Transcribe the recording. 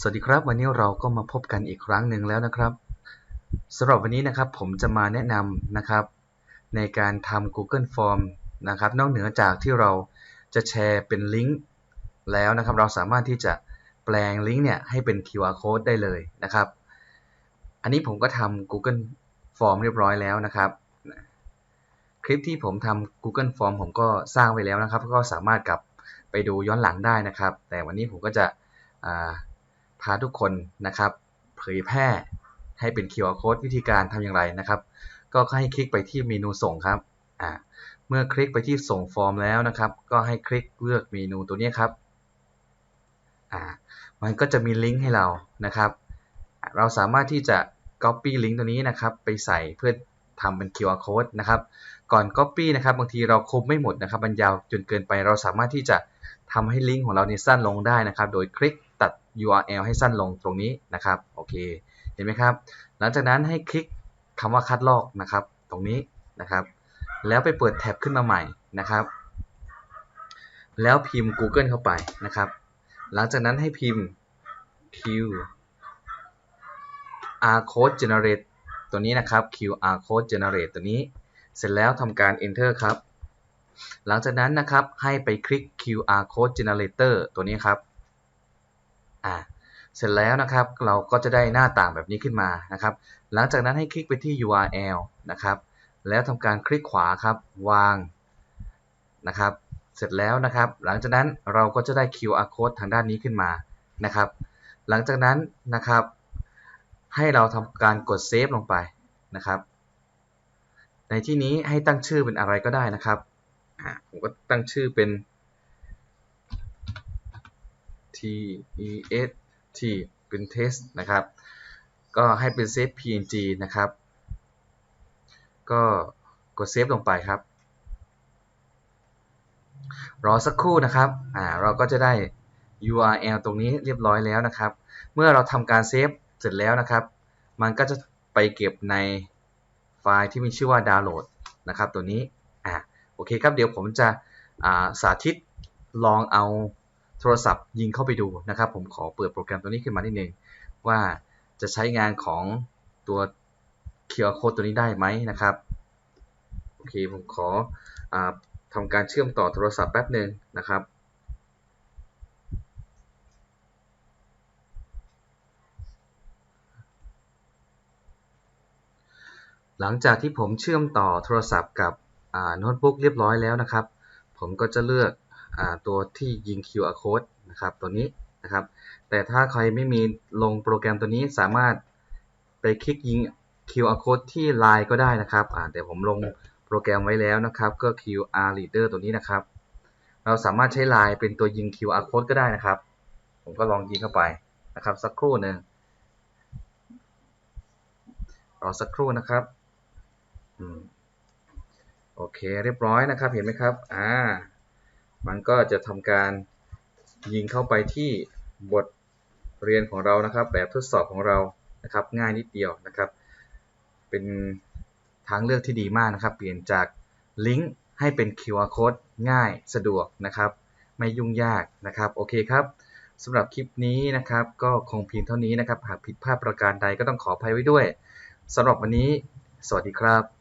สวัสดีครับ วันนี้เราก็มาพบกันอีกครั้งหนึ่งแล้วนะครับสำหรับวันนี้นะครับผมจะมาแนะนำนะครับ ในการทำ Google Form นะครับ นอกเหนือจากที่เราจะแชร์เป็นลิงก์แล้วนะครับ เราสามารถที่จะแปลงลิงก์เนี่ยให้เป็น QR code ได้เลยนะครับ อันนี้ผมก็ทำ Google Form เรียบร้อยแล้วนะครับ คลิปที่ผมทำ Google Form ผมก็สร้างไว้แล้วนะครับ ก็สามารถกลับไปดูย้อนหลังได้นะครับ แต่วันนี้ผมก็จะ พาทุกคนนะครับ เผยแพร่ให้เป็น QR code วิธีการทำอย่างไรนะครับ ก็ให้คลิกไปที่เมนูส่งครับอ่าเมื่อคลิกไปที่ส่งฟอร์มแล้วนะครับ ก็ให้คลิกเลือกเมนูตัวนี้ครับอ่ามันก็จะมีลิงก์ให้เรานะครับ เราสามารถที่จะ Copy ลิงก์ตัวนี้นะครับ ไปใส่เพื่อทำเป็น QR code นะครับ ก่อน Copy นะครับ บางทีเราครบไม่หมดนะครับมันยาวจนเกินไป เราสามารถที่จะทำให้ลิงก์ของเราเนี่ยสั้นลงได้นะครับ โดยคลิก URL ให้สั้นลงตรงนี้นะครับโอเคเห็นไหมครับ หลังจากนั้นให้คลิกคำว่าคัดลอกนะครับ ตรงนี้นะครับ แล้วไปเปิดแท็บขึ้นมาใหม่นะครับ แล้วพิมพ์ Google เข้าไปนะครับ หลังจากนั้นให้พิมพ์ QR code generate ตัวนี้นะครับ QR code generate ตัวนี้ เสร็จแล้วทำการ enter ครับ หลังจากนั้นนะครับให้ไปคลิก QR code generator ตัวนี้ครับ อ่าเสร็จแล้วนะครับเราก็จะได้หน้าต่างแบบนี้ขึ้นมานะครับ หลังจากนั้นให้คลิกไปที่ URL นะครับ แล้วทำการคลิกขวาครับวางนะครับ เสร็จแล้วนะครับ หลังจากนั้นเราก็จะได้ QR code ทางด้านนี้ขึ้นมานะครับ หลังจากนั้นนะครับ ให้เราทำการกดเซฟลงไปนะครับ ในที่นี้ให้ตั้งชื่อเป็นอะไรก็ได้นะครับผมก็ตั้งชื่อเป็น t e s t เป็น test นะครับ ก็ให้เป็น save png นะครับ ก็กดเซฟลงไปครับ รอสักครู่นะครับ อ่า เราก็จะได้ URL ตรงนี้เรียบร้อยแล้วนะครับ เมื่อเราทำการเซฟเสร็จแล้วนะครับ มันก็จะไปเก็บในไฟล์ที่มีชื่อว่าดาวน์โหลดนะครับ ตัวนี้ อ่าโอเคครับ เดี๋ยวผมจะสาธิตลองเอา รศัพท์ยิงเข้าไปดูนะครับ ผมขอเปิดโปรแกรมตัวนี้ขึ้นมานิดนึงว่าจะใช้งานของตัว QR Code ตัวนี้ได้ไหมนะครับโอเคผมขออทำการเชื่อมต่อโทรศัพท์แป๊บหนึ่งนะครับหลังจากที่ผมเชื่อมต่อโทรศัพท์กับโน้ตบุ๊กเรียบร้อยแล้วนะครับ ผมก็จะเลือก ตัวที่ยิง QR code นะครับตัวนี้นะครับ แต่ถ้าใครไม่มีลงโปรแกรมตัวนี้สามารถไปคลิกยิง QR code ที่ Line ก็ได้นะครับแต่ผมลงโปรแกรมไว้แล้วนะครับ ก็ QR Reader ตัวนี้นะครับ เราสามารถใช้ Line เป็นตัวยิง QR code ก็ได้นะครับ ผมก็ลองยิงเข้าไปนะครับสักครู่หนึ่งรอสักครู่นะครับโอเคเรียบร้อยนะครับเห็นไหมครับ อ่า มันก็จะทำการยิงเข้าไปที่บทเรียนของเรานะครับ แบบทดสอบของเรานะครับ ง่ายนิดเดียวนะครับ เป็นทางเลือกที่ดีมากนะครับ เปลี่ยนจากลิงก์ให้เป็น QR code ง่ายสะดวกนะครับ ไม่ยุ่งยากนะครับ โอเคครับสำหรับคลิปนี้นะครับ ก็คงเพียงเท่านี้นะครับ หากผิดพลาดประการใดก็ต้องขออภัยไว้ด้วยสำหรับวันนี้ สวัสดีครับ